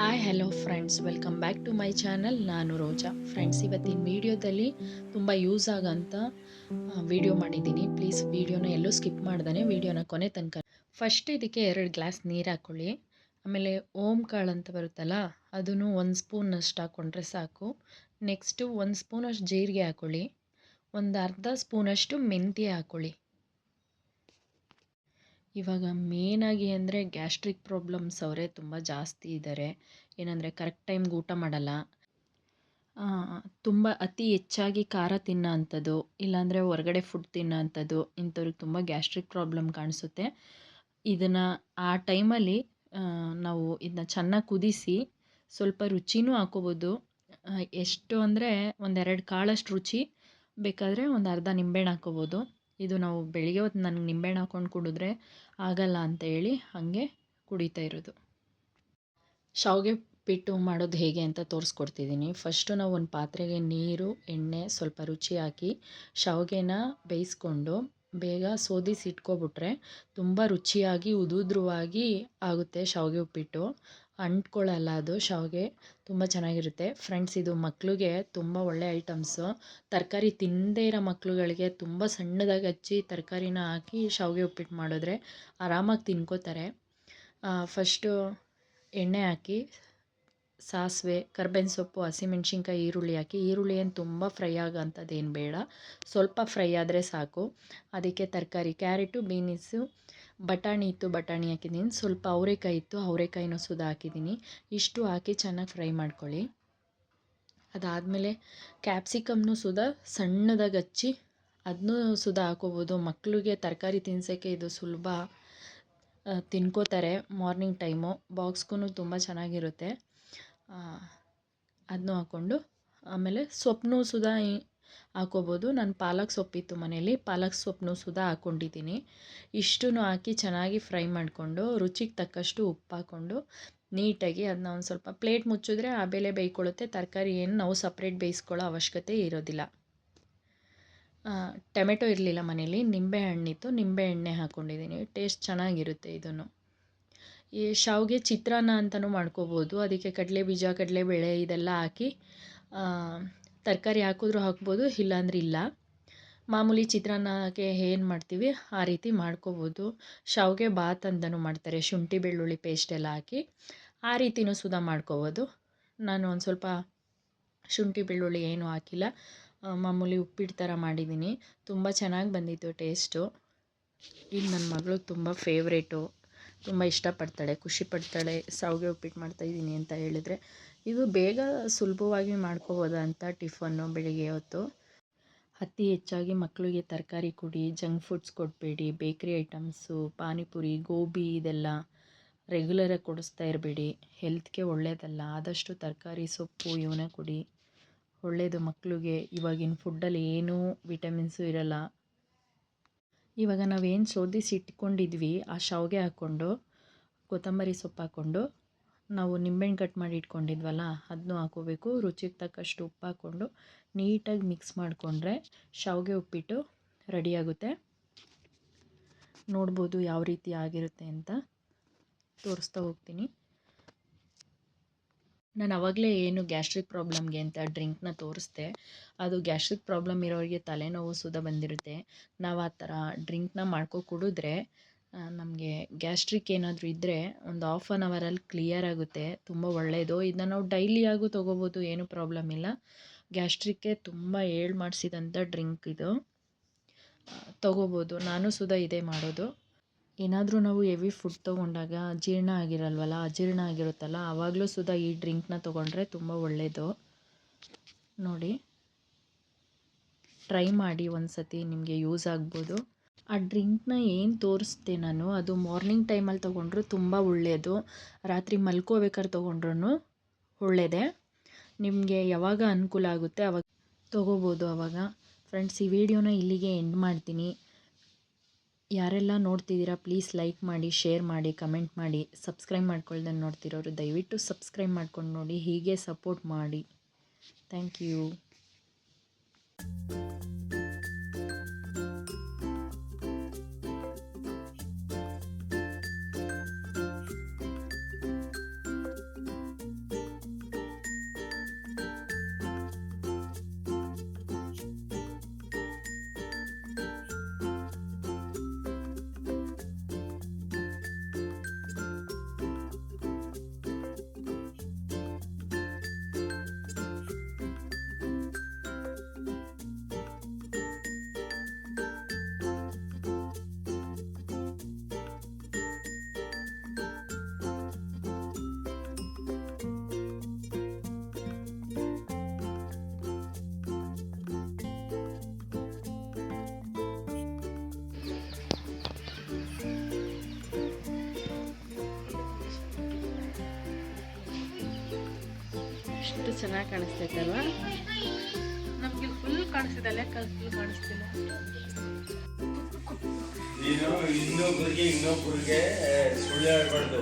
Hi hello friends welcome back to my channel ನಾನು Roja. Friends ಇವತ್ತಿನ ವಿಡಿಯೋದಲ್ಲಿ ತುಂಬ ಯೂಸ್ ಆಗೋಂಥ ವಿಡಿಯೋ ಮಾಡಿದ್ದೀನಿ. ಪ್ಲೀಸ್ ವಿಡಿಯೋನ ಎಲ್ಲೂ ಸ್ಕಿಪ್ ಮಾಡ್ದಾನೆ. ವಿಡಿಯೋನ ಕೊನೆ ತನಕ. ಫಸ್ಟ್ ಇದಕ್ಕೆ ಎರಡು ಗ್ಲಾಸ್ ನೀರು ಹಾಕ್ಕೊಳ್ಳಿ ಆಮೇಲೆ ಓಮ್ ಕಾಳು ಅಂತ ಬರುತ್ತಲ್ಲ, ಅದನ್ನು ಒಂದು ಸ್ಪೂನಷ್ಟು ಹಾಕ್ಕೊಂಡ್ರೆ ಸಾಕು. ನೆಕ್ಸ್ಟು ಒಂದು ಸ್ಪೂನಷ್ಟು ಜೀರಿಗೆ ಹಾಕ್ಕೊಳ್ಳಿ ಒಂದು ಅರ್ಧ ಸ್ಪೂನಷ್ಟು ಮೆಂತ್ಯ ಹಾಕ್ಕೊಳ್ಳಿ ಇವಾಗ ಮೇನಾಗಿ ಅಂದರೆ ಗ್ಯಾಸ್ಟ್ರಿಕ್ ಪ್ರಾಬ್ಲಮ್ಸ್ ಅವರೇ ತುಂಬ ಜಾಸ್ತಿ ಇದ್ದಾರೆ ಏನಂದರೆ ಕರೆಕ್ಟ್ ಟೈಮ್ಗೆ ಊಟ ಮಾಡಲ್ಲ. ತುಂಬ ಅತಿ ಹೆಚ್ಚಾಗಿ ಖಾರ ತಿನ್ನೋ ಅಂಥದ್ದು ಇಲ್ಲಾಂದರೆ ಹೊರಗಡೆ ಫುಡ್ ತಿನ್ನೋ ಅಂಥದ್ದು ಇಂಥವ್ರಿಗೆ ತುಂಬ ಗ್ಯಾಸ್ಟ್ರಿಕ್ ಪ್ರಾಬ್ಲಮ್ ಕಾಣಿಸುತ್ತೆ. ಇದನ್ನು ಆ ಟೈಮಲ್ಲಿ ನಾವು ಇದನ್ನ ಚೆನ್ನಾಗಿ ಕುದಿಸಿ ಸ್ವಲ್ಪ ರುಚಿನೂ ಹಾಕೋಬೋದು. ಎಷ್ಟು ಅಂದರೆ ಒಂದೆರಡು ಕಾಳಷ್ಟು ರುಚಿ ಬೇಕಾದರೆ ಒಂದು ಅರ್ಧ ನಿಂಬೆಹಣ್ಣು ಹಾಕೋಬೋದು. ಇದು ನಾವು ಬೆಳಿಗ್ಗೆ ಹೊತ್ತು ನನಗೆ ನಿಂಬೆಹಣ್ಣು ಹಾಕ್ಕೊಂಡು ಕುಡಿದ್ರೆ ಆಗಲ್ಲ ಅಂತ ಹೇಳಿ ಹಾಗೆ ಕುಡಿತಾ ಇರೋದು. ಶಾವಿಗೆ ಪಿಟ್ಟು ಮಾಡೋದು ಹೇಗೆ ಅಂತ ತೋರಿಸ್ಕೊಡ್ತಿದ್ದೀನಿ ಫಸ್ಟು ನಾವು ಒಂದು ಪಾತ್ರೆಗೆ ನೀರು, ಎಣ್ಣೆ ಸ್ವಲ್ಪ ರುಚಿ ಹಾಕಿ ಶಾವಿಗೆನ ಬೇಯಿಸ್ಕೊಂಡು ಬೇಗ ಸೋದಿಸಿ ಇಟ್ಕೊಬಿಟ್ರೆ ತುಂಬ ರುಚಿಯಾಗಿ, ಉದುದ್ರವಾಗಿ ಆಗುತ್ತೆ ಶಾವಿಗೆ ಉಪ್ಪಿಟ್ಟು. ಅಂಟ್ಕೊಳ್ಳಲ್ಲ ಅದು ಶಾವಿಗೆ. ತುಂಬ ಚೆನ್ನಾಗಿರುತ್ತೆ. ಫ್ರೆಂಡ್ಸ್ ಇದು ಮಕ್ಕಳಿಗೆ ತುಂಬ ಒಳ್ಳೆ ಐಟಮ್ಸು ತರಕಾರಿ ತಿನ್ನದೇ ಇರೋ ಮಕ್ಕಳುಗಳಿಗೆ ತುಂಬ ಸಣ್ಣದಾಗಿ ಹಚ್ಚಿ ತರಕಾರಿನ ಹಾಕಿ ಶಾವಿಗೆ ಉಪ್ಪಿಟ್ಟು ಮಾಡಿದ್ರೆ ಆರಾಮಾಗಿ ತಿನ್ಕೋತಾರೆ. ಫಸ್ಟು ಎಣ್ಣೆ ಹಾಕಿ, ಸಾಸಿವೆ, ಕರ್ಬೇವಿನ ಸೊಪ್ಪು, ಹಸಿಮೆಣ್ಸಿನ್ಕಾಯಿ, ಈರುಳ್ಳಿ ಹಾಕಿ. ಈರುಳ್ಳಿ ಏನು ತುಂಬ ಫ್ರೈ ಆಗೋಂಥದ್ದು ಏನು ಬೇಡ. ಸ್ವಲ್ಪ ಫ್ರೈ ಆದರೆ ಸಾಕು. ಅದಕ್ಕೆ ತರಕಾರಿ ಕ್ಯಾರೆಟು ಬೀನಿಸು ಬಟಾಣಿ ಇತ್ತು, ಬಟಾಣಿ ಹಾಕಿದ್ದೀನಿ. ಸ್ವಲ್ಪ ಅವರೆಕಾಯಿ ಇತ್ತು, ಅವರೆಕಾಯಿನೂ ಸುದ ಹಾಕಿದ್ದೀನಿ. ಇಷ್ಟು ಹಾಕಿ ಚೆನ್ನಾಗಿ ಫ್ರೈ ಮಾಡ್ಕೊಳ್ಳಿ. ಅದಾದಮೇಲೆ ಕ್ಯಾಪ್ಸಿಕಮ್ನು ಸುದ, ಸಣ್ಣದಾಗಿ ಹಚ್ಚಿ ಅದನ್ನೂ ಸುದ ಹಾಕೋಬೋದು. ಮಕ್ಕಳಿಗೆ ತರಕಾರಿ ತಿನ್ಸೋಕ್ಕೆ ಇದು ಸುಲಭ. ತಿನ್ಕೋತಾರೆ ಮಾರ್ನಿಂಗ್ ಟೈಮು. ಬಾಕ್ಸ್ಗೂ ತುಂಬ ಚೆನ್ನಾಗಿರುತ್ತೆ. ಅದನ್ನೂ ಹಾಕ್ಕೊಂಡು ಆಮೇಲೆ ಸೊಪ್ಪನ್ನೂ ಸುದಾ ಹಾಕೋಬೋದು. ನಾನು ಪಾಲಕ್ ಸೊಪ್ಪಿತ್ತು ಮನೇಲಿ ಪಾಲಕ್ ಸೊಪ್ಪನ್ನು ಸುದಾ ಹಾಕ್ಕೊಂಡಿದ್ದೀನಿ ಇಷ್ಟೂ ಹಾಕಿ ಚೆನ್ನಾಗಿ ಫ್ರೈ ಮಾಡಿಕೊಂಡು, ರುಚಿಗೆ ತಕ್ಕಷ್ಟು ಉಪ್ಪು ಹಾಕ್ಕೊಂಡು ನೀಟಾಗಿ ಅದನ್ನ ಒಂದು ಸ್ವಲ್ಪ ಪ್ಲೇಟ್ ಮುಚ್ಚಿದ್ರೆ ಆ ಬೆಲೆ ಬೇಯ್ಕೊಳ್ಳುತ್ತೆ. ತರಕಾರಿ ಏನು ನಾವು ಸಪ್ರೇಟ್ ಬೇಯಿಸ್ಕೊಳ್ಳೋ ಅವಶ್ಯಕತೆ ಇರೋದಿಲ್ಲ. ಟೊಮೆಟೊ ಇರಲಿಲ್ಲ ಮನೇಲಿ ನಿಂಬೆ ಹಣ್ಣಿತ್ತು. ನಿಂಬೆ ಎಣ್ಣೆ ಹಾಕ್ಕೊಂಡಿದ್ದೀನಿ ಟೇಸ್ಟ್ ಚೆನ್ನಾಗಿರುತ್ತೆ ಇದನ್ನು. ಈ ಶಾವಿಗೆ ಚಿತ್ರಾನ್ನ ಅಂತಲೂ ಮಾಡ್ಕೋಬೋದು. ಅದಕ್ಕೆ ಕಡಲೆ ಬೀಜ, ಕಡಲೆ ಬೇಳೆ ಇದೆಲ್ಲ ಹಾಕಿ ತರಕಾರಿ ಹಾಕಿದ್ರೂ ಹಾಕ್ಬೋದು, ಇಲ್ಲಾಂದ್ರೆ ಇಲ್ಲ. ಮಾಮೂಲಿ ಚಿತ್ರಾನ್ನಕ್ಕೆ ಏನು ಮಾಡ್ತೀವಿ, ಆ ರೀತಿ ಮಾಡ್ಕೋಬೋದು. ಶಾವಿಗೆ ಬಾತ್ ಅಂತಲೂ ಮಾಡ್ತಾರೆ, ಶುಂಠಿ, ಬೆಳ್ಳುಳ್ಳಿ ಪೇಸ್ಟ್ ಎಲ್ಲ ಹಾಕಿ ಆ ರೀತಿಯೂ ಸುಧಾ ಮಾಡ್ಕೋಬೋದು. ನಾನು ಒಂದು ಸ್ವಲ್ಪ ಶುಂಠಿ, ಬೆಳ್ಳುಳ್ಳಿ ಏನೂ ಹಾಕಿಲ್ಲ. ಮಾಮೂಲಿ ಉಪ್ಪಿಟ್ಟು ಥರ ಮಾಡಿದ್ದೀನಿ ತುಂಬ ಚೆನ್ನಾಗಿ ಬಂದಿತ್ತು ಟೇಸ್ಟು ಇದು ನನ್ನ ಮಗಳು ತುಂಬ ಫೇವ್ರೇಟು ತುಂಬ ಇಷ್ಟಪಡ್ತಾಳೆ ಖುಷಿಪಡ್ತಾಳೆ ಶಾವಿಗೆ ಉಪ್ಪಿಟ್ಟು ಮಾಡ್ತಾಯಿದ್ದೀನಿ ಅಂತ ಹೇಳಿದ್ರೆ. ಇದು ಬೇಗ ಸುಲಭವಾಗಿ ಮಾಡ್ಕೋಬೋದಂಥ ಟಿಫನ್ನು ಬೆಳಿಗ್ಗೆ ಹೊತ್ತು? ಅತಿ ಹೆಚ್ಚಾಗಿ ಮಕ್ಕಳಿಗೆ ತರಕಾರಿ ಕೊಡಿ, ಜಂಕ್ ಫುಡ್ಸ್ ಕೊಡಬೇಡಿ, ಬೇಕ್ರಿ ಐಟಮ್ಸು, ಪಾನಿಪುರಿ, ಗೋಬಿ ಇದೆಲ್ಲ ರೆಗ್ಯುಲರಾಗಿ ಕೊಡಿಸ್ತಾ ಇರಬೇಡಿ. ಹೆಲ್ತ್ಗೆ ಒಳ್ಳೆಯದಲ್ಲ ಆದಷ್ಟು ತರಕಾರಿ, ಸೊಪ್ಪು ಇವನ್ನೇ ಕೊಡಿ. ಒಳ್ಳೆಯದು ಮಕ್ಕಳಿಗೆ ಇವಾಗಿನ ಫುಡ್ಡಲ್ಲಿ ಏನೂ ವಿಟಮಿನ್ಸು ಇರಲ್ಲ. ಇವಾಗ ನಾವೇನು ಶೋಧಿಸಿ ಇಟ್ಕೊಂಡಿದ್ವಿ ಆ ಶಾವಿಗೆ ಹಾಕ್ಕೊಂಡು, ಕೊತ್ತಂಬರಿ ಸೊಪ್ಪು ಹಾಕ್ಕೊಂಡು ನಾವು ನಿಂಬೆಹಣ್ಣು ಕಟ್ ಮಾಡಿ ಇಟ್ಕೊಂಡಿದ್ವಲ್ಲ ಅದನ್ನೂ ಹಾಕೋಬೇಕು. ರುಚಿಗೆ ತಕ್ಕಷ್ಟು ಉಪ್ಪು ಹಾಕ್ಕೊಂಡು ನೀಟಾಗಿ ಮಿಕ್ಸ್ ಮಾಡಿಕೊಂಡ್ರೆ ಶಾವಿಗೆ ಉಪ್ಪಿಟ್ಟು ರೆಡಿಯಾಗುತ್ತೆ ನೋಡ್ಬೋದು ಯಾವ ರೀತಿ ಆಗಿರುತ್ತೆ ಅಂತ. ತೋರಿಸ್ತಾ ಹೋಗ್ತೀನಿ. ನಾನು ಅವಾಗಲೇ ಏನು ಗ್ಯಾಸ್ಟ್ರಿಕ್ ಪ್ರಾಬ್ಲಮ್ಗೆ ಅಂತ ಡ್ರಿಂಕ್ನ ತೋರಿಸ್ದೆ. ಅದು ಗ್ಯಾಸ್ಟ್ರಿಕ್ ಪ್ರಾಬ್ಲಮ್ ಇರೋರಿಗೆ ತಲೆನೋವು ಸುದ ಬಂದಿರುತ್ತೆ. ನಾವು ಆ ಥರ ಡ್ರಿಂಕ್ನ ಮಾಡ್ಕೊ ಕುಡಿದ್ರೆ ನಮಗೆ ಗ್ಯಾಸ್ಟ್ರಿಕ್ ಏನಾದರೂ ಇದ್ದರೆ ಒಂದು ಆಫ್ ಆನ್ ಅವರಲ್ಲಿ ಕ್ಲಿಯರ್ ಆಗುತ್ತೆ, ತುಂಬ ಒಳ್ಳೆಯದು ಇದನ್ನ ನಾವು ಡೈಲಿಯಾಗೂ ತೊಗೋಬೋದು, ಏನೂ ಪ್ರಾಬ್ಲಮ್ ಇಲ್ಲ. ಗ್ಯಾಸ್ಟ್ರಿಕ್ಗೆ ತುಂಬ ಏಳು ಮಾಡಿಸಿದಂಥ ಡ್ರಿಂಕ್ ಇದು. ತೊಗೋಬೋದು. ನಾನು ಸುಧಾ ಇದೇ ಮಾಡೋದು. ಏನಾದರೂ ನಾವು ಹೆವಿ ಫುಡ್ ತೊಗೊಂಡಾಗ ಜೀರ್ಣ ಆಗಿರಲ್ವಲ್ಲ, ಅಜೀರ್ಣ ಆಗಿರುತ್ತಲ್ಲ ಆವಾಗಲೂ ಸುಧಾ ಈ ಡ್ರಿಂಕ್ನ ತೊಗೊಂಡ್ರೆ ತುಂಬ ಒಳ್ಳೆಯದು ನೋಡಿ. ಟ್ರೈ ಮಾಡಿ ಒಂದು ಸತಿ ನಿಮಗೆ ಯೂಸ್ ಆಗ್ಬೋದು. ಆ ಡ್ರಿಂಕ್ನ ಏನು ತೋರಿಸ್ದೆ ನಾನು, ಅದು ಮಾರ್ನಿಂಗ್ ಟೈಮಲ್ಲಿ ತೊಗೊಂಡ್ರು ತುಂಬ ಒಳ್ಳೆಯದು ರಾತ್ರಿ ಮಲ್ಕೋಬೇಕಾದ್ರೆ ತೊಗೊಂಡ್ರೂ ಒಳ್ಳೆಯದೇ ನಿಮಗೆ ಯಾವಾಗ ಅನುಕೂಲ ಆಗುತ್ತೆ ಅವಾಗ ತೊಗೋಬೋದು ಆವಾಗ ಫ್ರೆಂಡ್ಸ್ ಈ ವಿಡಿಯೋನ ಇಲ್ಲಿಗೆ ಎಂಡ್ ಮಾಡ್ತೀನಿ. ಯಾರೆಲ್ಲ ನೋಡ್ತಿದ್ದೀರಾ ಪ್ಲೀಸ್ ಲೈಕ್ ಮಾಡಿ ಶೇರ್ ಮಾಡಿ ಕಮೆಂಟ್ ಮಾಡಿ ಸಬ್ಸ್ಕ್ರೈಬ್ ಮಾಡ್ಕೊಳ್ದೆ ನೋಡ್ತಿರೋರು ದಯವಿಟ್ಟು ಸಬ್ಸ್ಕ್ರೈಬ್ ಮಾಡ್ಕೊಂಡು ನೋಡಿ, ಹೀಗೆ ಸಪೋರ್ಟ್ ಮಾಡಿ. ಥ್ಯಾಂಕ್ ಯು ಎಷ್ಟು ಚೆನ್ನಾಗಿ ಕಾಣಿಸ್ತೈತೆ ಅಲ್ವಾ ನಮಗೆ ಫುಲ್ ಕಾಣಿಸ್ತಿದೆ ಲೆಕ್ಕ ಫುಲ್ ಕಾಣಿಸ್ತಿಲ್ಲ ನೀನು ಇನ್ನೊಬ್ಬರಿಗೆ ಇನ್ನೊಬ್ಬರಿಗೆ ಸುಳ್ಳು ಹೇಳ್ಬಾರ್ದು.